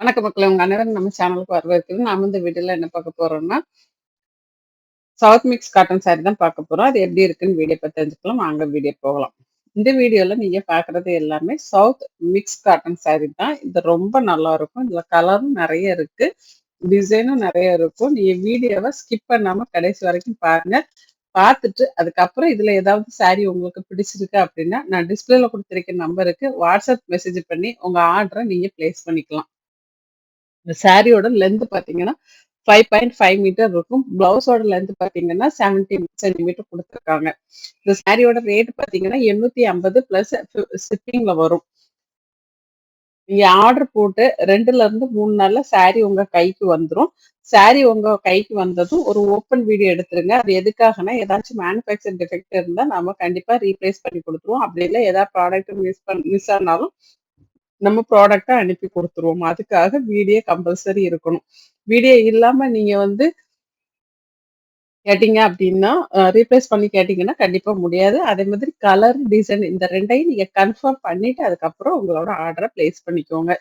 வணக்க மக்களே! உங்க அனைவரும் நம்ம சேனலுக்கு வரவேற்கிறது நாம இந்த வீடியோல என்ன பார்க்க போறோம்னா, சவுத் மிக்ஸ் காட்டன் சாரி தான் பார்க்க போறோம். அது எப்படி இருக்குன்னு வீடியோ பார்த்து தெரிஞ்சுக்கலாம். வாங்க வீடியோ போகலாம். இந்த வீடியோல நீங்க பாக்குறது எல்லாமே சவுத் மிக்ஸ் காட்டன் சாரி தான். இது ரொம்ப நல்லா இருக்கும். இதுல கலரும் நிறைய இருக்கு. டிசைனும் நிறைய இருக்கும். நீங்க வீடியோவை ஸ்கிப் பண்ணாம கடைசி வரைக்கும் பாருங்க. பார்த்துட்டு அதுக்கப்புறம் இதுல ஏதாவது சாரி உங்களுக்கு பிடிச்சிருக்கு அப்படின்னா, நான் டிஸ்பிளேல கொடுத்துருக்க நம்பருக்கு வாட்ஸ்அப் மெசேஜ் பண்ணி உங்க ஆர்டரை நீங்க பிளேஸ் பண்ணிக்கலாம். இந்த சாரியோட லென்த் பார்த்தீங்கன்னா, 5.5 மீட்டர் இருக்கும். ப்ளவுஸோட லென்த் பார்த்தீங்கன்னா, 17 சென்டிமீட்டர் குடுத்துருக்காங்க. இந்த சாரியோட ரேட் பார்த்தீங்கன்னா, 850 பிளஸ் ப்ளஸ் ஷிப்பிங்ல வரும். நீங்க ஆர்டர் போட்டு 2லருந்து 3 நாள்ல சாரி உங்க கைக்கு வந்துரும். சாரி உங்க கைக்கு வந்ததும் ஒரு ஓப்பன் வீடியோ எடுத்துருங்க. அது எதுக்காகனா ஏதாச்சும் மேனுஃபேக்சர் டிஃபெக்ட் இருந்தா நம்ம கண்டிப்பா ரீப்ளேஸ் பண்ணி குடுத்துருவோம். அப்படி இல்லை ஏதாவது ப்ராடக்ட் மிஸ் பண் மிஸ் ஆனாலும் நம்ம ப்ராடக்டை அனுப்பி கொடுத்துருவோம் அதுக்காக வீடியோ கம்பல்சரி இருக்கணும். வீடியோ இல்லாம நீங்க வந்து கேட்டீங்க அப்படின்னா, ரீப்ளேஸ் பண்ணி கேட்டிங்கன்னா கண்டிப்பா முடியாது. அதே மாதிரி கலர், டிசைன் இந்த ரெண்டையும் நீங்க கன்ஃபார்ம் பண்ணிட்டு அதுக்கப்புறம் உங்களோட ஆர்டரை பிளேஸ் பண்ணிக்கோங்க.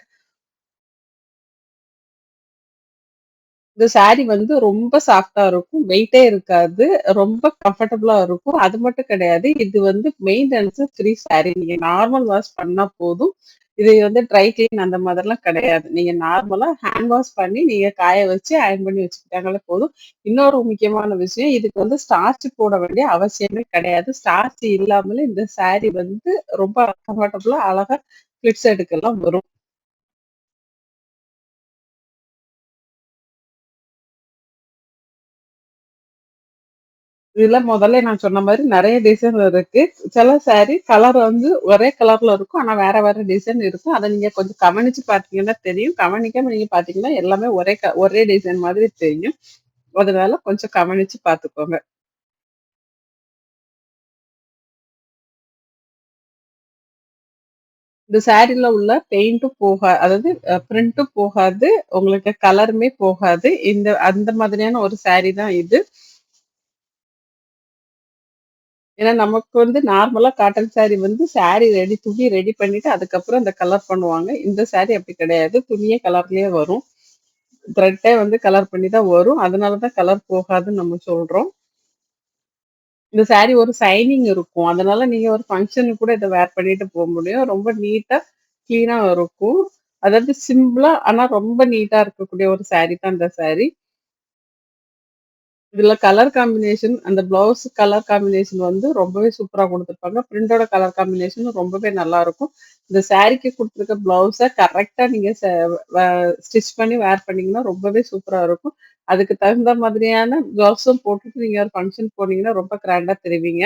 இந்த சாரீ வந்து ரொம்ப சாஃப்டா இருக்கும். வெயிட்டே இருக்காது. ரொம்ப கம்ஃபர்டபுளா இருக்கும். அது மட்டும் கிடையாது. இது வந்து மெயின்டனன்ஸ் ஃப்ரீ சாரீ நீங்க நார்மல் வாஷ் பண்ணா போதும். இது வந்து ட்ரை கிளீன் அந்த மாதிரிலாம் கிடையாது. நீங்க நார்மலா ஹேண்ட் வாஷ் பண்ணி நீங்க காய வச்சு அயர்ன் பண்ணி வச்சுக்கிட்டாங்களே போதும். இன்னொரு முக்கியமான விஷயம், இதுக்கு வந்து ஸ்டார்ச் போட வேண்டிய அவசியமே கிடையாது. ஸ்டார்ச் இல்லாமலே இந்த சாரி வந்து ரொம்ப கம்ஃபர்டபுளா அழகா கிளிப்ஸ் எடுக்கலாம் வரும். இதுல முதல்ல நான் சொன்ன மாதிரி நிறைய டிசைன் இருக்கு. சில சாரி கலர் வந்து ஒரே கலர்ல இருக்கும். ஆனா வேற வேற டிசைன் இருக்கும். அத நீங்க கொஞ்சம் கவனிச்சு பாத்தீங்கன்னா தெரியும். கவனிக்காம நீங்க பாத்தீங்கன்னா எல்லாமே ஒரே ஒரே டிசைன் மாதிரி தெரியும். அதனால கொஞ்சம் கவனிச்சு பாத்துக்கோங்க இந்த சாரில உள்ள பெயிண்ட்டும் போகா அதாவது பிரிண்ட்டும் போகாது. உங்களுக்கு கலருமே போகாது. இந்த அந்த மாதிரியான ஒரு சாரி தான் இது. ஏன்னா நமக்கு வந்து நார்மலா காட்டன் சாரி வந்து சாரி ரெடி துணி ரெடி பண்ணிட்டு அதுக்கப்புறம் அந்த கலர் பண்ணுவாங்க. இந்த சாரி அப்படி கிடையாது. துணியே கலர்லயே வரும். த்ரெட்டே வந்து கலர் பண்ணி தான் வரும். அதனால தான் கலர் போகாதுன்னு நம்ம சொல்றோம். இந்த சாரி ஒரு சைனிங் இருக்கும். அதனால நீங்க ஒரு ஃபங்க்ஷனுக்கு கூட இத வேர் பண்ணிட்டு போக முடியும். ரொம்ப நீட்டா, கிளீனா இருக்கும். அதாவது சிம்பிளா ஆனா ரொம்ப நீட்டா இருக்கக்கூடிய ஒரு சாரி தான் இந்த சாரி. இதுல கலர் காம்பினேஷன் அந்த ப்ளவுஸ் கலர் காம்பினேஷன் வந்து ரொம்பவே சூப்பரா கொடுத்துருப்பாங்க பிரிண்டோட கலர் காம்பினேஷனும் ரொம்பவே நல்லா இருக்கும் இந்த சாரிக்கு கொடுத்துருக்க ப்ளவுஸ கரெக்டா நீங்க ஸ்டிச் பண்ணி வேர் பண்ணீங்கன்னா ரொம்பவே சூப்பரா இருக்கும். அதுக்கு தகுந்த மாதிரியான ப்ளவுஸும் போட்டுட்டு நீங்க ஒரு ஃபங்க்ஷன் போனீங்கன்னா ரொம்ப கிராண்டா தெரிவிங்க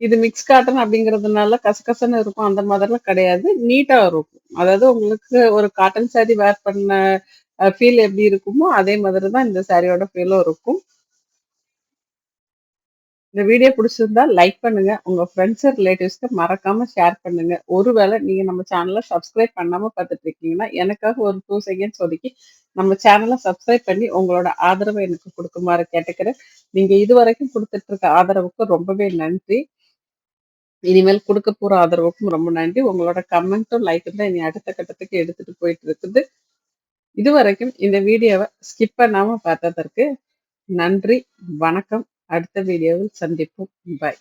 இது மிக்ஸ் காட்டன் அப்படிங்கிறதுனால கசகசன்னு இருக்கும். அந்த மாதிரிலாம் கிடையாது. நீட்டா இருக்கும். அதாவது உங்களுக்கு ஒரு காட்டன் சாரி வேர் பண்ண ஃபீல் எப்படி இருக்குமோ, அதே மாதிரி தான் இந்த சாரியோட ஃபீலும் இருக்கும். இந்த வீடியோ பிடிச்சிருந்தா லைக் பண்ணுங்க. உங்க ஃப்ரெண்ட்ஸ், ரிலேட்டிவ்ஸ்க்கு மறக்காம ஷேர் பண்ணுங்க. ஒருவேளை நீங்க நம்ம சேனலை சப்ஸ்கிரைப் பண்ணாம பார்த்துட்டு இருக்கீங்கன்னா, எனக்காக ஒரு டூ செகண்ட்ஸ் ஒதுக்கி நம்ம சேனலை சப்ஸ்கிரைப் பண்ணி உங்களோட ஆதரவை எனக்கு கொடுக்குமாறு கேட்டுக்கிறேன். நீங்க இதுவரைக்கும் கொடுத்துட்டு இருக்க ஆதரவுக்கு ரொம்பவே நன்றி. இனிமேல் கொடுக்க போற ஆதரவுக்கும் ரொம்ப நன்றி. உங்களோட கமெண்ட்டும், லைக்கும் தான் இனி அடுத்த கட்டத்துக்கு எடுத்துட்டு போயிட்டு இருக்குது. இதுவரைக்கும் இந்த வீடியோவ ஸ்கிப் பண்ணாமல் பார்த்ததற்கு நன்றி. வணக்கம். அடுத்த வீடியோவில் சந்திப்போம். பாய்.